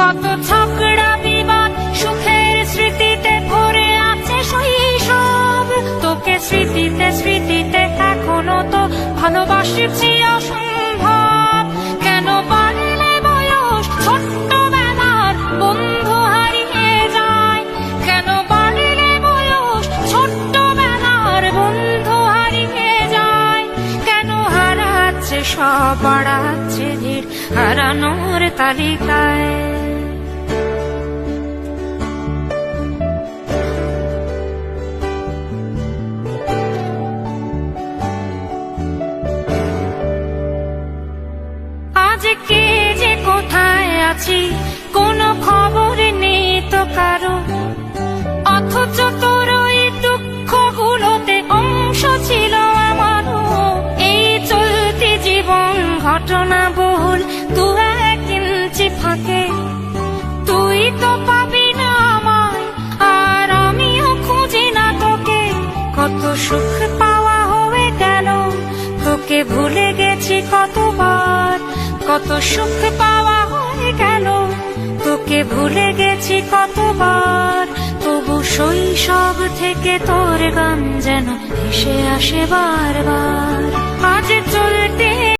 কত ঝগড়া, বিবাদ, সুখের স্মৃতিতে ভরে আছে শৈশব। তোকে স্মৃতিতে স্মৃতিতে এখনও তো ভালোবাসছি অসম্ভব কেন বাড়লে বয়স ছোট্টবেলার বন্ধু হারিয়ে যায়? কেন বাড়লে বয়স ছোট্টবেলার বন্ধু হারিয়ে যায়? কেন হারাচ্ছে সব, বাড়াচ্ছে হারানোর তালিকায়? আজ কে যে কোথায় আছি, কোনো খবর নেই তো কারও। অথচ তোর ওই দুঃখগুলোতে অংশ ছিল আমারও। এই চলতি জীবন ঘটনা বহুল দু এক ফাঁকে। তুই তো পাবি না আমায়, আর আমিও খুঁজি না তোকে। কত সুখ পাওয়া হয়ে গেল, তোকে ভুলে গেছি কতবার। কত সুখ পাওয়া হয়ে গেল। তোকে ভুলে গেছি কতবার। তবু শৈশব থেকে তোর গান যেন ভেসে আসে বারবার।